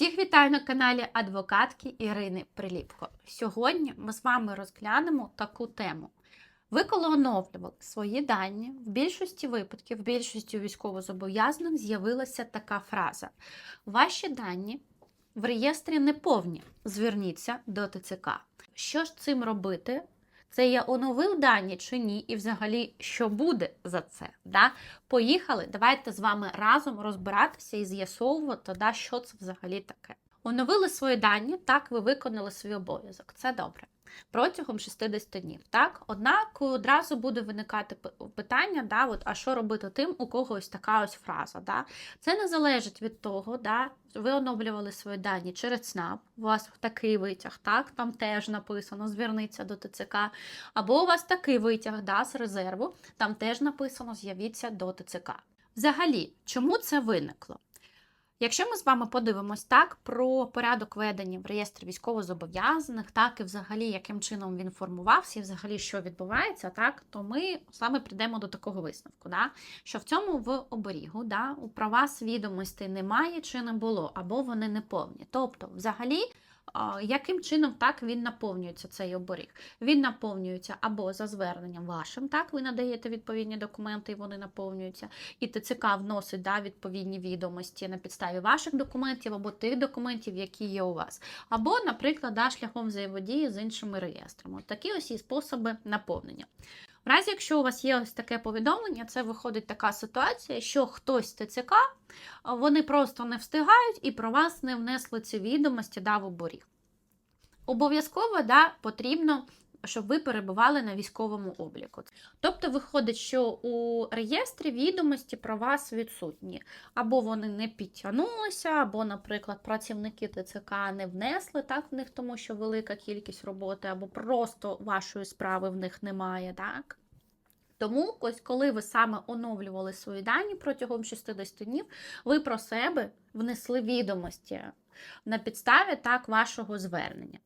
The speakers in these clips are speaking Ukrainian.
Всіх вітаю на каналі адвокатки Ірини Приліпко. Сьогодні ми з вами розглянемо таку тему. Ви коли оновлювали свої дані, в більшості випадків, в більшості військовозобов'язаних з'явилася така фраза: Ваші дані в реєстрі не повні. Зверніться до ТЦК. Що ж цим робити? Це я оновив дані чи ні, і взагалі що буде за це? Да? Поїхали, давайте з вами разом розбиратися і з'ясовувати, да, що це взагалі таке. Оновили свої дані, так, ви виконали свій обов'язок. Це добре. Протягом 60 днів. Так? Однак одразу буде виникати питання, да, от, а що робити тим, у кого ось така ось фраза. Да? Це не залежить від того, да, ви оновлювали свої дані через СНАП, у вас такий витяг, так, там теж написано, зверніться до ТЦК, або у вас такий витяг да, з резерву, там теж написано, з'явіться до ТЦК. Взагалі, чому це виникло? Якщо ми з вами подивимось так про порядок ведення в реєстрі військовозобов'язаних, так і взагалі яким чином він формувався, і взагалі що відбувається, так то ми саме прийдемо до такого висновку, да, що в цьому в оберігу да, у права відомостей немає чи не було, або вони не повні. Тобто, взагалі. Яким чином так він наповнюється цей оберіг? Він наповнюється або за зверненням вашим, так ви надаєте відповідні документи, і вони наповнюються, і ТЦК вносить да, відповідні відомості на підставі ваших документів або тих документів, які є у вас. Або, наприклад, да, шляхом взаємодії з іншими реєстрами. Такі ось і способи наповнення. В разі, якщо у вас є ось таке повідомлення, це виходить така ситуація, що хтось ТЦК, вони просто не встигають і про вас не внесли ці відомості да, в оборіг. Обов'язково да, потрібно, щоб ви перебували на військовому обліку. Тобто виходить, що у реєстрі відомості про вас відсутні. Або вони не підтягнулися, або, наприклад, працівники ТЦК не внесли так в них, тому що велика кількість роботи, або просто вашої справи в них немає. так? Тому, ось коли ви саме оновлювали свої дані протягом 60 днів, ви про себе внесли відомості на підставі так вашого звернення.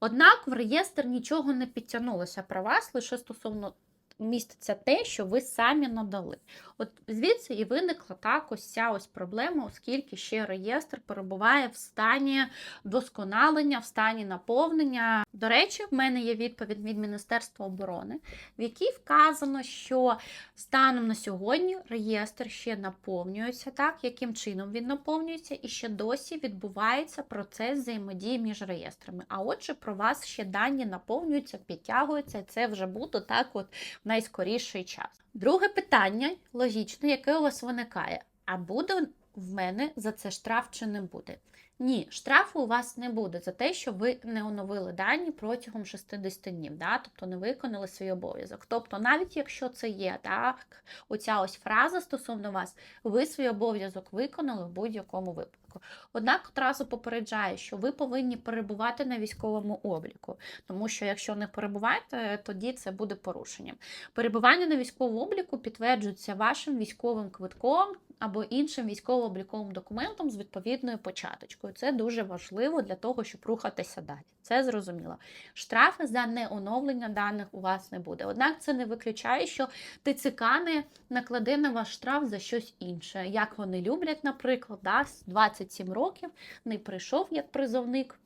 Однак в реєстр нічого не підтягнулося про вас, лише стосовно міститься те, що ви самі надали. От звідси і виникла так ось ця ось проблема, оскільки ще реєстр перебуває в стані досконалення, в стані наповнення. До речі, в мене є відповідь від Міністерства оборони, в якій вказано, що станом на сьогодні реєстр ще наповнюється, так, яким чином він наповнюється, і ще досі відбувається процес взаємодії між реєстрами. А отже, про вас ще дані наповнюються, підтягуються, це вже буде так от найскоріший час. Друге питання логічне, яке у вас виникає: а буде в мене за це штраф чи не буде? Ні, штрафу у вас не буде за те, що ви не оновили дані протягом 60 днів, да? тобто не виконали свій обов'язок. Тобто, навіть якщо це є так, оця ось фраза стосовно вас, ви свій обов'язок виконали в будь-якому випадку. Однак одразу попереджаю, що ви повинні перебувати на військовому обліку, тому що якщо не перебуваєте, тоді це буде порушенням. Перебування на військовому обліку підтверджується вашим військовим квитком або іншим військово-обліковим документом з відповідною початочкою. Це дуже важливо для того, щоб рухатися далі. Це зрозуміло. Штрафи за неоновлення даних у вас не буде. Однак це не виключає, що ТЦК не накладе на ваш штраф за щось інше. Як вони люблять, наприклад, да, з 27 років не прийшов як призовник.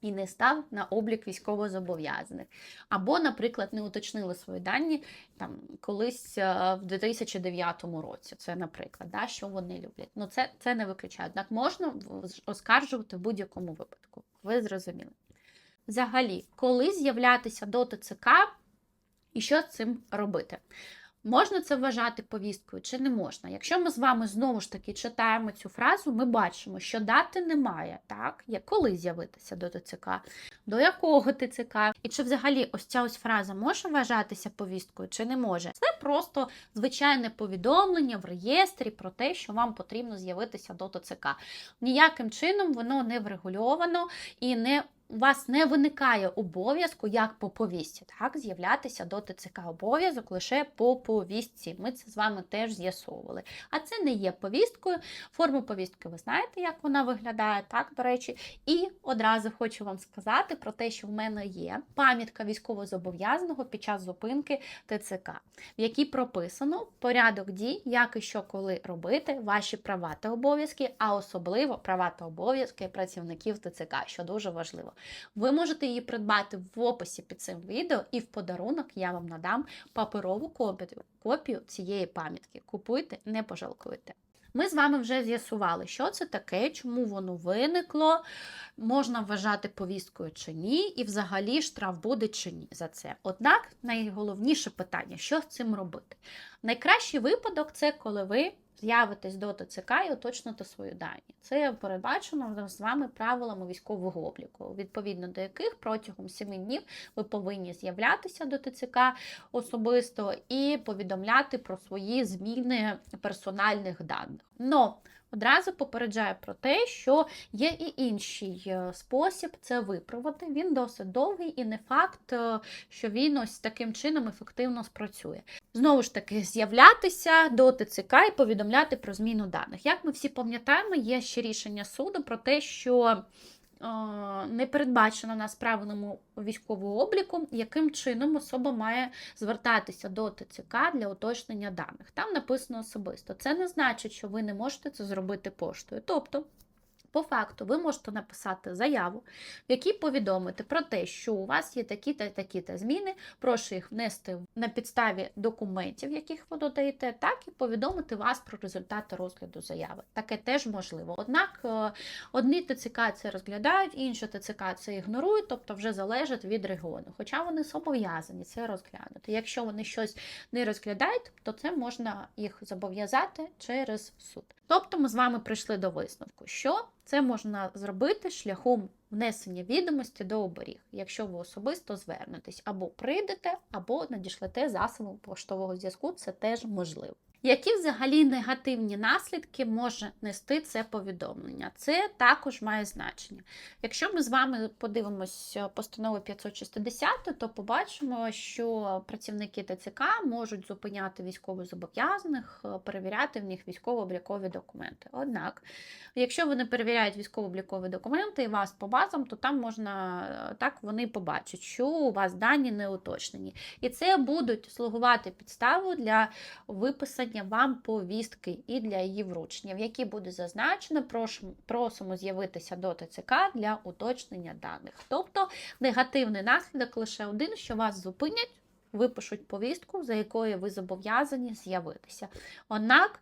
І не став на облік військовозобов'язаних. Або, наприклад, не уточнили свої дані там колись е, в 2009 році. Це, наприклад, да, що вони люблять. Ну, це, це не виключає. Однак можна оскаржувати в будь-якому випадку. Ви зрозуміли. Взагалі, коли з'являтися до ТЦК і що з цим робити? Можна це вважати повісткою чи не можна? Якщо ми з вами знову ж таки читаємо цю фразу, ми бачимо, що дати немає, так? Як коли з'явитися до ТЦК, до якого ТЦК, і чи взагалі ось ця ось фраза може вважатися повісткою чи не може? Це просто звичайне повідомлення в реєстрі про те, що вам потрібно з'явитися до ТЦК. Ніяким чином воно не врегульовано і не у вас не виникає обов'язку, як по повістці, так, з'являтися до ТЦК обов'язок лише по повістці. Ми це з вами теж з'ясовували. А це не є повісткою. Форму повістки ви знаєте, як вона виглядає, так, до речі. І одразу хочу вам сказати про те, що в мене є пам'ятка військовозобов'язаного під час зупинки ТЦК, в якій прописано порядок дій, як і що коли робити, ваші права та обов'язки, а особливо права та обов'язки працівників ТЦК, що дуже важливо. Ви можете її придбати в описі під цим відео, і в подарунок я вам надам паперову копію, копію цієї пам'ятки. Купуйте, не пожалкуйте. Ми з вами вже з'ясували, що це таке, чому воно виникло, можна вважати повісткою чи ні, і взагалі штраф буде чи ні за це. Однак найголовніше питання, що з цим робити? Найкращий випадок це коли ви з'явитесь до ТЦК і уточните свої дані. Це передбачено з вами правилами військового обліку, відповідно до яких протягом 7 днів ви повинні з'являтися до ТЦК особисто і повідомляти про свої зміни персональних даних. Но Одразу попереджаю про те, що є і інший е, спосіб це виправити. Він досить довгий і не факт, е, що він ось таким чином ефективно спрацює. Знову ж таки, з'являтися до ТЦК і повідомляти про зміну даних. Як ми всі пам'ятаємо, є ще рішення суду про те, що не передбачено нас правилами військового обліку, яким чином особа має звертатися до ТЦК для уточнення даних. Там написано особисто. Це не значить, що ви не можете це зробити поштою. Тобто. По факту, ви можете написати заяву, в якій повідомити про те, що у вас є такі-та такі-та зміни, прошу їх внести на підставі документів, яких ви додаєте, так і повідомити вас про результати розгляду заяви. Таке теж можливо. Однак е, одні ТЦК це розглядають, інші ТЦК це ігнорують, тобто вже залежить від регіону. Хоча вони зобов'язані це розглянути. Якщо вони щось не розглядають, то це можна їх зобов'язати через суд. Тобто ми з вами прийшли до висновку, що це можна зробити шляхом внесення відомості до оберіг, якщо ви особисто звернетесь або прийдете, або надішлете засобом поштового зв'язку, це теж можливо. Які взагалі негативні наслідки може нести це повідомлення? Це також має значення. Якщо ми з вами подивимось постанову 560, то побачимо, що працівники ТЦК можуть зупиняти військовозобов'язаних, перевіряти в них військово-облікові документи. Однак, якщо вони перевіряють військово-облікові документи і вас по базам, то там можна так вони побачать, що у вас дані не уточнені. І це будуть слугувати підставою для виписання вам повістки і для її вручення, в якій буде зазначено, просимо з'явитися до ТЦК для уточнення даних. Тобто негативний наслідок лише один, що вас зупинять, випишуть повістку, за якою ви зобов'язані з'явитися. Однак,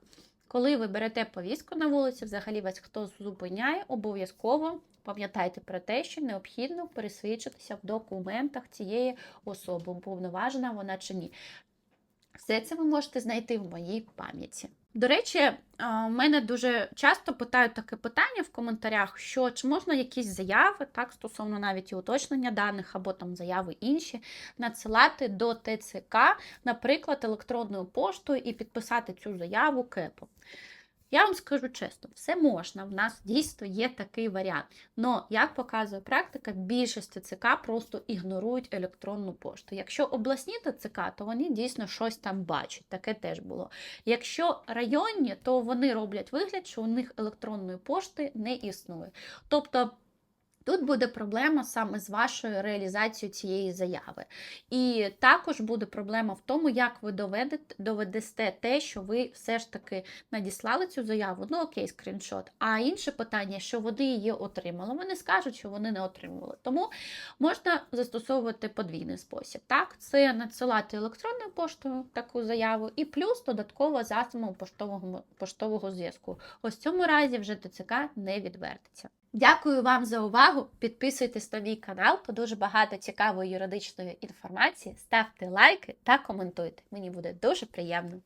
коли ви берете повістку на вулиці, взагалі вас хто зупиняє, обов'язково. Пам'ятайте про те, що необхідно пересвідчитися в документах цієї особи, повноважена вона чи ні. Все це ви можете знайти в моїй пам'яті. До речі, у мене дуже часто питають таке питання в коментарях, що чи можна якісь заяви, так, стосовно навіть і уточнення даних або там заяви інші, надсилати до ТЦК, наприклад, електронною поштою і підписати цю заяву КЕПом. Я вам скажу чесно, все можна, в нас дійсно є такий варіант. Но, як показує практика, більшість ТЦК просто ігнорують електронну пошту. Якщо обласні ТЦК, то вони дійсно щось там бачать, таке теж було. Якщо районні, то вони роблять вигляд, що у них електронної пошти не існує. Тобто. Тут буде проблема саме з вашою реалізацією цієї заяви. І також буде проблема в тому, як ви доведете, доведесте те, що ви все ж таки надіслали цю заяву, ну окей, скріншот. А інше питання, що вони її отримали, вони скажуть, що вони не отримували. Тому можна застосовувати подвійний спосіб. Так, Це надсилати електронною поштою таку заяву, і плюс додатково засобом поштового, поштового зв'язку. Ось в цьому разі вже ТЦК не відвертиться. Дякую вам за увагу. Підписуйтесь на мій канал, то дуже багато цікавої юридичної інформації. Ставте лайки та коментуйте. Мені буде дуже приємно.